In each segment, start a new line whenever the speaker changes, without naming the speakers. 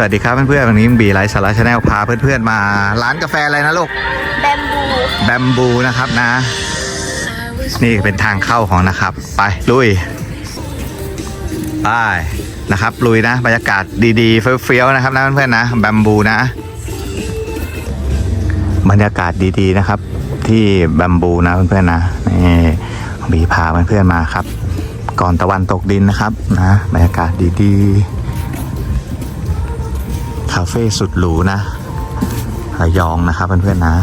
สวัสดีครับเพื่อนๆวันนี้บีไลฟ์สาระชาแนลพาเพื่อนๆมาร้านกาแฟอะไรนะลูก
แบมบู
แบมบูนะครับนะ นี่เป็นทางเข้าของนะครับ ไปลุยไปนะครับ ลุยนะ บรรยากาศดีๆเฟี้ยวๆนะครับนะเพื่อนๆนะแบมบูนะ บรรยากาศดีๆนะครับ ที่แบมบูนะเพื่อนๆนะนี่บีพาเพื่อนๆมาครับ ก่อนตะวันตกดินนะครับนะบรรยากาศดีๆคาเฟ่สุดหรูนะระยองนะครับเพื่อนๆนะ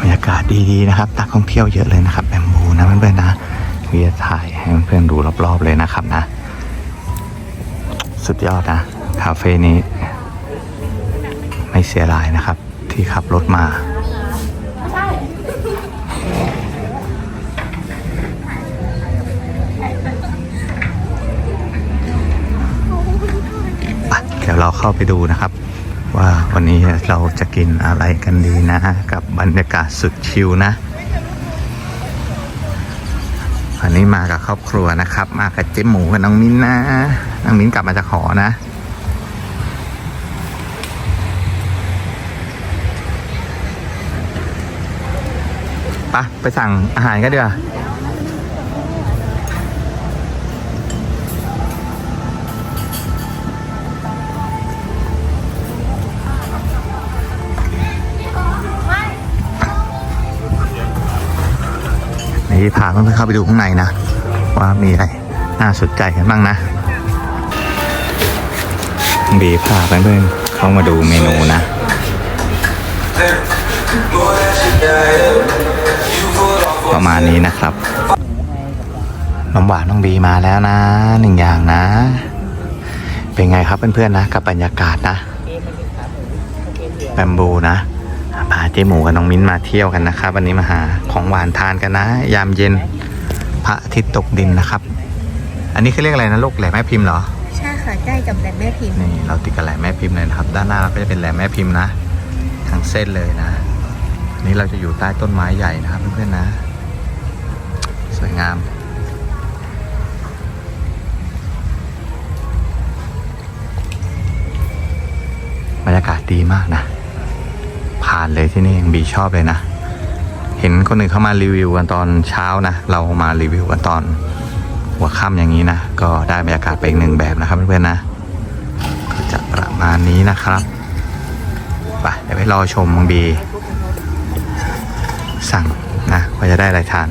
บรรยากาศดีๆนะครับนักท่องเที่ยวเยอะเลยนะครับแบมบูนะเพื่อนๆนะวิจะถ่ายให้เพื่อนๆดูรอบๆเลยนะครับนะ สุดยอดนะ คาเฟ่นี้ ไม่เสียรายนะครับ ที่ขับรถมา เข้าไปดูนะครับ ว่าวันนี้เราจะกินอะไรกันดีนะ กับบรรยากาศสุดชิลนะวันนี้มากับครอบครัวนะครับ มากับเจ๊หมูกับน้องมิ้นนะน้องมิ้นกลับมาจากหอนะไปไปสั่งอาหารกันดีกว่า พาเพื่อนๆเข้าไปดูข้างในนะ ว่ามีอะไรน่าสนใจกันบ้างนะบีพาเพื่อนๆเข้ามาดูเมนูนะประมาณนี้นะครับน้ำหวานน้องบีมาแล้วนะหนึ่งอย่างนะ เป็นไงครับเพื่อนๆนะ กับบรรยากาศนะแบมบูนะพา เจ๊หมูกับน้องมิ้นมาเที่ยวกันนะครับ วันนี้มาหาของหวานทานกันนะ ยามเย็นพระอาทิตย์ตกดินนะครับ อันนี้เขาเรียกอะไรนะลูกแหลมแม่พิมพ์เหรอ
ใช่ค่ะใกล้กับแบมแม่พิมพ์
นี่เราติดกับแหลมแม่พิมพ์เลยนะครับ ด้านหน้าก็จะเป็นแหลมแม่พิมพ์นะทั้งเส้นเลยนะอันนี้เราจะอยู่ใต้ต้นไม้ใหญ่นะครับเพื่อนๆนะ สวยงามบรรยากาศดีมากนะผ่านเลยที่นี่ยังบีชอบเลยนะ เห็นคนอื่นเข้ามารีวิวกันตอนเช้านะ เรามารีวิวกันตอนหัวค่ำอย่างนี้นะ ก็ได้บรรยากาศไปอีกหนึ่งแบบนะครับเพื่อนๆนะ ก็จะประมาณนี้นะครับไปเดี๋ยวไปรอชมมังบี สั่งนะว่าจะได้อะไรทาน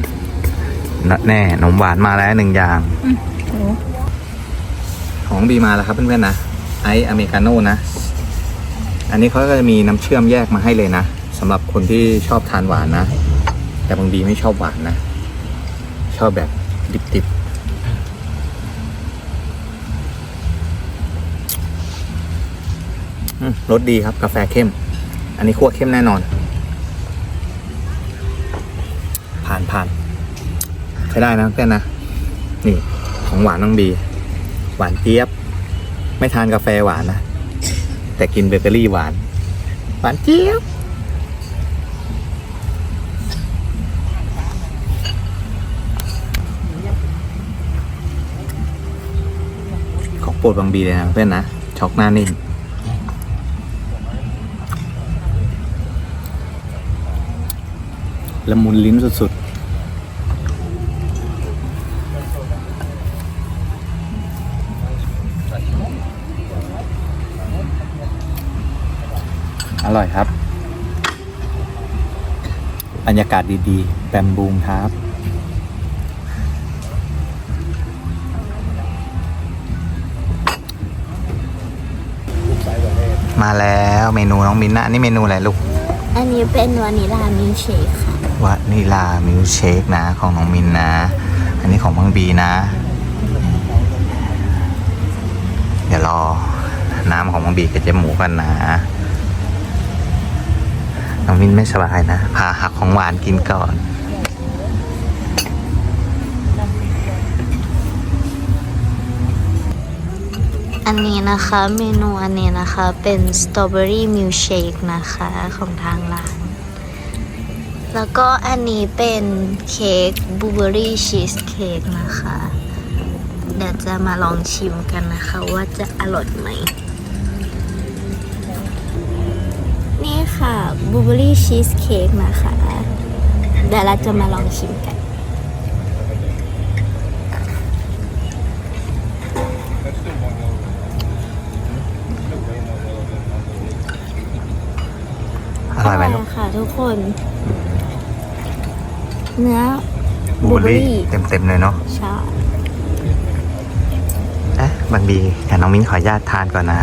นแน่ขนมหวานมาแล้วหนึ่งอย่างของบีมาแล้วครับเพื่อนๆนะไอซ์อเมริกาโน่นะ อันนี้เขาก็จะมีน้ำเชื่อมแยกมาให้เลยนะสำหรับคนที่ชอบทานหวานนะ แต่บางบีไม่ชอบหวานนะ ชอบแบบดิบๆรสดีครับกาแฟเข้ม อันนี้คั่วเข้มแน่นอน ผ่านผ่านใช้ได้นะเพื่อนนะ นี่ของหวานน้องบีหวานเจี๊ยบ ไม่ทานกาแฟหวานนะ แต่กินเบเกอรี่หวาน หวานเจี๊ยบของโปรดบางบีเลยนะเพื่อนนะช็อกหน้านิ่มละมุนลิ้นสุด อร่อยครับบรรยากาศดีๆแบมบูมครับ มาแล้วเมนูน้องมินนะอันนี่เมนูอะไรลูก
อันนี้เป็นวานิลามิลค์เชคค่ะ
วานิลามิลค์เชคนะของน้องมินนะ อันนี้ของพังบีนะ เดี๋ยวรอน้ำของพังบีกับเจ๊หมูกันนะ น้องมินไม่สบายนะพาหักของหวานกินก่อน
อันนี้นะคะเมนูอันนี้นะคะเป็นสตรอเบอรี่มิลค์เชคนะคะของทางร้าน แล้วก็อันนี้เป็นเค้กบลูเบอรี่ชีสเค้กนะคะ เดี๋ยวจะมาลองชิมกันนะคะว่าจะอร่อยไหม ค่ะบลูเบอรี่ชีสเค้กนะคะเดี๋ยวเราจะมาลองชิมกัน
อร่อยไหมลูก
ค่ะทุกคน เนื้อบ
ลูเบอร์รี่เต็มๆเลยเนาะ
ใช่
เอ๊ะบางบีแต่น้องมิ้นขออนุญาตทานก่อนนะ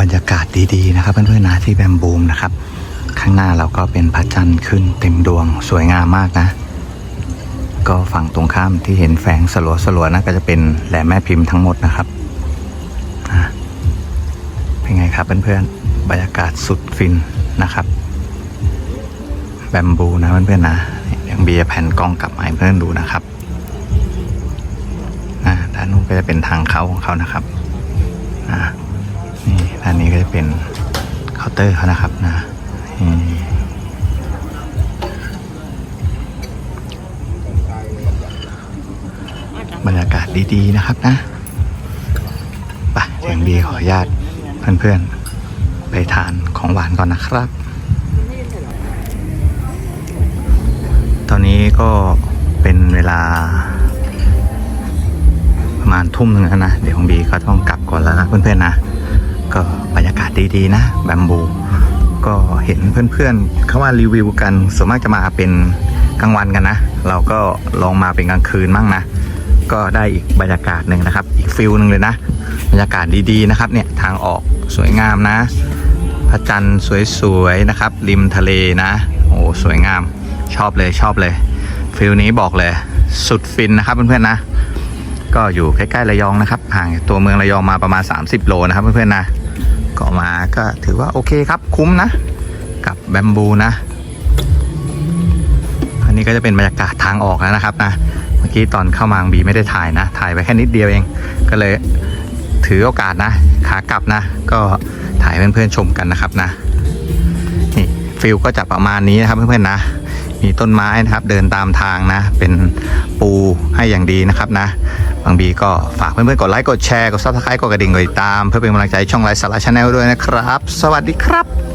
บรรยากาศดีๆนะครับ เพื่อนๆนะที่แบมบูมนะครับ ข้างหน้าเราก็เป็นพระจันทร์ขึ้นเต็มดวงสวยงามมากนะ ก็ฝั่งตรงข้ามที่เห็นแฝงสลัวๆนะก็จะเป็นแหลมแม่พิมพ์ทั้งหมดนะครับอะเป็นไงครับเพื่อนๆบรรยากาศสุดฟินนะครับ แบมบูนะเพื่อนๆนะเดี๋ยวเบียร์แผ่นกล้องกลับมาให้เพื่อนดูนะครับอ่าด้านนู้นก็จะเป็นทางเขาของเขานะครับ อ่า นี่ด้านนี้ก็จะเป็นเคาน์เตอร์เขานะครับนะบรรยากาศดีๆนะครับนะไปเดี๋ยวเบีขออนุญาตเพื่อนๆ ไปทานของหวานก่อนนะครับ ตอนนี้ก็เป็นเวลา ประมาณทุ่มหนึ่งแล้วนะ เดี๋ยวของบีก็ต้องกลับก่อนแล้วนะเพื่อนๆนะ ก็บรรยากาศดีๆนะแบมบู ก็เห็นเพื่อนๆเขาว่ารีวิวกันส่วนมากจะมาเป็นกลางวันกันนะ เราก็ลองมาเป็นกลางคืนมั่งนะ ก็ได้อีกบรรยากาศหนึ่งนะครับ อีกฟิลหนึ่งเลยนะ บรรยากาศดีๆนะครับเนี่ยทางออกสวยงามนะพระจันทร์สวยๆนะครับ ริมทะเลนะโอ้สวยงามชอบเลยชอบเลยฟิลนี้บอกเลย สุดฟินนะครับเพื่อนๆนะ ก็อยู่ใกล้ๆระยองนะครับห่างตัวเมืองระยองมาประมาณ 30 โลนะครับเพื่อนๆนะ ก็มาก็ถือว่าโอเคครับคุ้มนะ กับแบมบูนะ อันนี้ก็จะเป็นบรรยากาศทางออกแล้วนะครับนะ เมื่อกี้ตอนเข้ามาบีไม่ได้ถ่ายนะ ถ่ายไปแค่นิดเดียวเอง ก็เลยถือโอกาสนะ ขากลับนะ ก็ถ่ายเพื่อนๆชมกันนะครับนะนี่ฟิลก็จะประมาณนี้นะครับเพื่อนๆนะมีต้นไม้นะครับเดินตามทางนะ เป็นปูให้อย่างดีนะครับนะ บางบีก็ฝากเพื่อนๆกดไลค์กดแชร์กดซับสไครต์กดกระดิ่งกดติดตาม เพื่อเป็นกำลังใจช่องไลฟ์สาระชาแนลด้วยนะครับ สวัสดีครับ